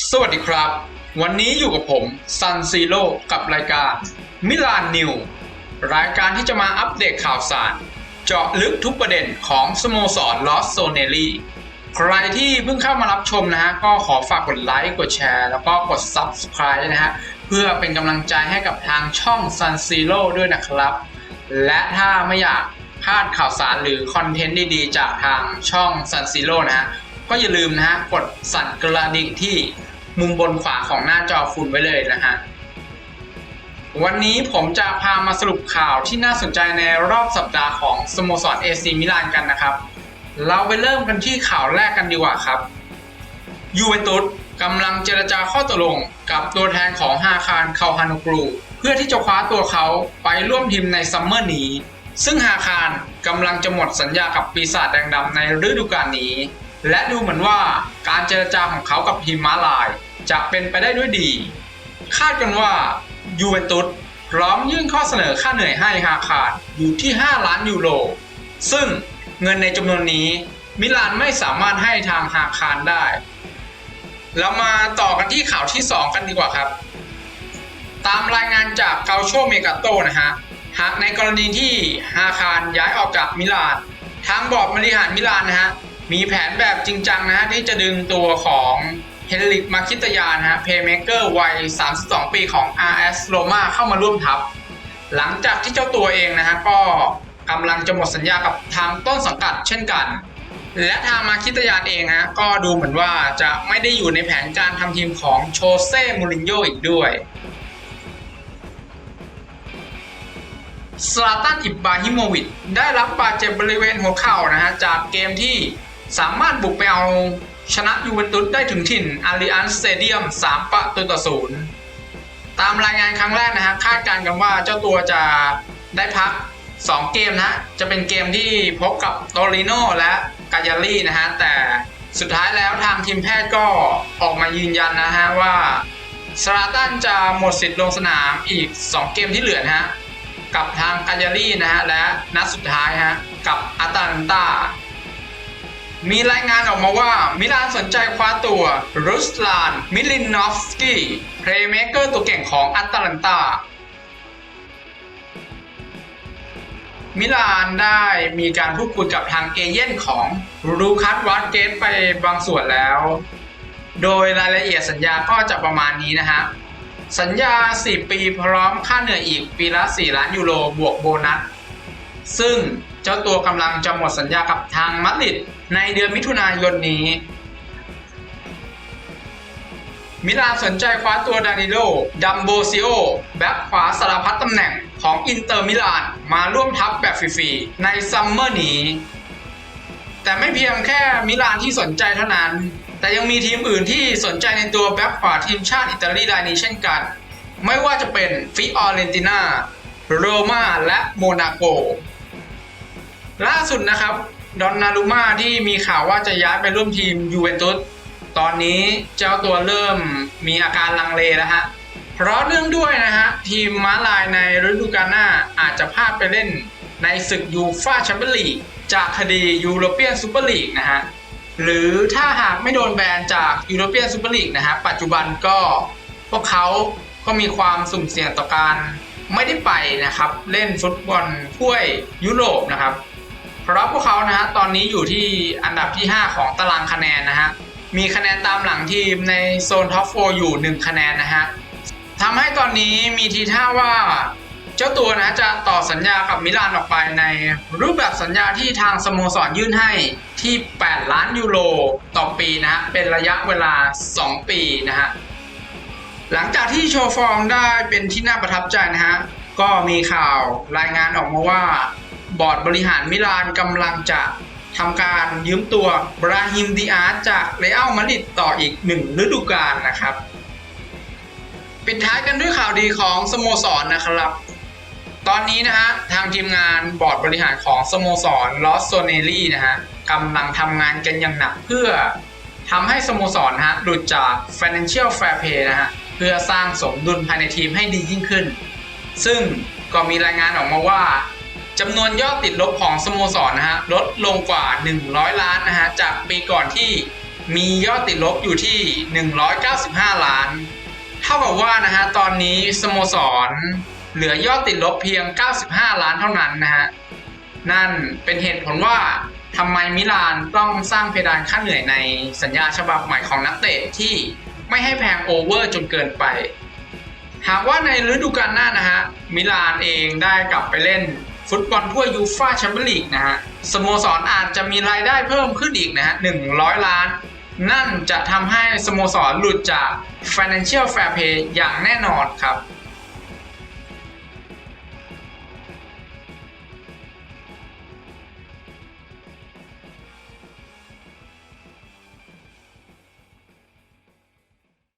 สวัสดีครับ วันนี้อยู่กับผมซันซีโร่กับรายการมิลานนิวรายการที่จะมาอัปเดตข่าวสาร เจาะลึกทุกประเด็นของสโมสรลอสโซเนลีใครที่เพิ่งเข้ามารับชมนะฮะ ก็ขอฝากกดไลค์กดแชร์ แล้วก็กด Subscribe นะฮะ เพื่อเป็นกำลังใจให้กับทางช่อง Sun Zero ด้วยนะครับ และถ้าไม่อยากพลาดข่าวสารหรือคอนเทนต์ดีๆ จากทางช่อง Sun Zero นะฮะ ก็อย่าลืมนะฮะกดสั่นกระดิ่งที่มุมบนขวาของหน้าจอคุณไว้เลยนะฮะวันนี้ผมจะพามาสรุปข่าวที่น่าสนใจในรอบสัปดาห์ของสโมสรเอซีมิลานกันนะครับ เราไปเริ่มกันที่ข่าวแรกกันดีกว่าครับยูเวนตุสกำลังเจรจาข้อตกลงกับตัวแทนของฮาคารคาฮานุกรู เพื่อที่จะคว้าตัวเขาไปร่วมทีมในซัมเมอร์นี้ ซึ่งฮาคารกำลังจะหมดสัญญากับปีศาจแดงดำในฤดูกาลนี้ และดูเหมือนว่าการเจรจาของเขากับทีมม้าลาย จะเป็นไปได้ด้วยดี คาดกันว่ายูเวนตุสพร้อมยื่นข้อเสนอค่าเหนื่อยให้ฮาคารอยู่ที่ 5 ล้านยูโร ซึ่งเงินในจำนวนนี้มิลานไม่สามารถให้ทางฮาคารได้ เรามาต่อกันที่ข่าวที่ 2 กันดีกว่าครับ ตามรายงานจากเกาโชเมกาโตนะฮะ หากในกรณีที่ฮาคารย้ายออกจากมิลาน ทางบอร์ดบริหารมิลานนะฮะ มีแผนแบบจริงจังนะฮะที่จะดึงตัวของเฮนริกมาคิตยานะฮะเพย์เมเกอร์วัย 32 ปีของ RS Roma เข้ามาร่วมทัพ หลังจากที่เจ้าตัวเองนะฮะก็กำลังจะหมดสัญญากับทางต้นสังกัดเช่นกัน และทางมาคิตยานเองฮะก็ดูเหมือนว่าจะไม่ได้อยู่ในแผนการทำทีมของโชเซ่มูรินโญ่อีกด้วยสลาตันอิบบาฮิโมวิชได้รับบาดเจ็บบริเวณหัวเข่านะฮะจากเกมที่ สามารถบุกไปเอาชนะยูเวนตุสได้ถึงถิ่นอาริอันสเตเดียม 3 ประตูต่อศูนย์ตามรายงานครั้งแรกนะฮะคาดการณ์กันว่าเจ้าตัวจะได้พัก 2 เกมนะ จะเป็นเกมที่พบกับโตริโนและกายาลีนะฮะ แต่สุดท้ายแล้วทางทีมแพทย์ก็ออกมายืนยันนะฮะว่าสลาตันจะหมดสิทธิ์ลงสนามอีก 2 เกมที่เหลือนะฮะ กับทางกาญารีนะฮะ และนัดสุดท้ายฮะ กับอาตาลันตา มีรายงานออกมาว่ามิลานสนใจคว้าตัวรุสลาน มิลินนอฟสกี้เพลย์เมเกอร์ตัวเก่งของอาตาลันตามิลานได้มีการพูดคุยกับทางเอเย่นของรูคัสวัตเกตไปบางส่วนแล้ว โดยรายละเอียดสัญญาก็จะประมาณนี้นะฮะ สัญญา 4 ปีพร้อมค่าเหนื่อยอีกปีละ 4 ล้านยูโรบวกโบนัส ซึ่ง เจ้าตัวกำลังจะหมดสัญญากับทางมาดริดในเดือนมิถุนายนนี้ มิลานสนใจคว้าตัวดานิโล ดัมโบซิโอ แบ็คขวาสารพัดตำแหน่งของอินเตอร์มิลานมาร่วมทัพแบบฟรีๆในซัมเมอร์นี้ แต่ไม่เพียงแค่มิลานที่สนใจเท่านั้น แต่ยังมีทีมอื่นที่สนใจในตัวแบ็คขวาทีมชาติอิตาลีรายนี้เช่นกัน ไม่ว่าจะเป็นฟิออเรนติน่าโรม่าและโมนาโก ล่าสุดนะครับดอนนารุม่าที่มีข่าวว่าจะย้ายไปร่วมทีมยูเวนตุสตอนนี้เจ้าตัวเริ่มมีอาการลังเลแล้วฮะเพราะเนื่องด้วยนะฮะทีมม้าลายในฤดูกาลหน้าอาจจะพลาดไปเล่นในศึกยูฟ่าแชมเปี้ยนลีกจากคดียูโรเปียนซูเปอร์ลีกนะฮะหรือถ้าหากไม่โดนแบนจากยูโรเปียนซูเปอร์ลีกนะฮะปัจจุบันก็พวกเขาก็มีความสุ่มเสี่ยงต่อการไม่ได้ไปนะครับ เล่นฟุตบอลถ้วยยุโรปนะครับ เพราะพวกเขานะฮะตอนนี้อยู่ที่อันดับที่ 5 ของตารางคะแนนนะฮะมีคะแนนตามหลังทีมในโซนท็อปโฟอยู่ 1 คะแนนนะฮะทำให้ตอนนี้มีทีท่าว่าเจ้าตัวนะจะต่อสัญญากับมิลานออกไปในรูปแบบสัญญาที่ทางสโมสรยื่นให้ที่ 8 ล้านยูโรต่อปีนะฮะเป็นระยะเวลา 2 ปีนะฮะหลังจากที่โชว์ฟอร์มได้เป็นที่น่าประทับใจนะฮะก็มีข่าวรายงานออกมาว่า บอร์ดบริหารมิลานกำลังจะทำการยืมตัวบราฮิมดิอาร์จากเรอัลมาดริดต่ออีกหนึ่งฤดูกาลนะครับ ปิดท้ายกันด้วยข่าวดีของสโมสรนนะครับ ตอนนี้นะฮะทางทีมงานบอร์ดบริหารของสโมสรลอสโซเนลีนะฮะกำลังทำงานกันอย่างหนักเพื่อทำให้สโมสรนะฮะหลุดจาก Financial Fair Play นะฮะเพื่อสร้างสมดุลภายในทีมให้ดียิ่งขึ้น ซึ่งก็มีรายงานออกมาว่า จำนวนยอดติดลบของสโมสรนะฮะลดลงกว่า 100 ล้านนะฮะจากปีก่อนที่มียอดติดลบอยู่ที่ 195 ล้าน เท่ากับว่านะฮะตอนนี้สโมสร เหลือยอดติดลบเพียง 95 ล้านเท่านั้นนะฮะนั่นเป็นเหตุผลว่าทำไมมิลานต้องสร้างเพดานค่าเหนื่อยในสัญญาฉบับใหม่ของนักเตะที่ไม่ให้แพงโอเวอร์จนเกินไป หากว่าในฤดูกาลหน้านะฮะมิลานเองได้กลับไปเล่น ฟุตบอลถ้วยยูฟ่าแชมเปี้ยนลีกนะฮะสโมสรอาจจะมีรายได้เพิ่มขึ้นอีกนะฮะหนึ่งร้อยล้าน นั่นจะทำให้สโมสรหลุดจาก Financial Fair Play อย่างแน่นอนครับ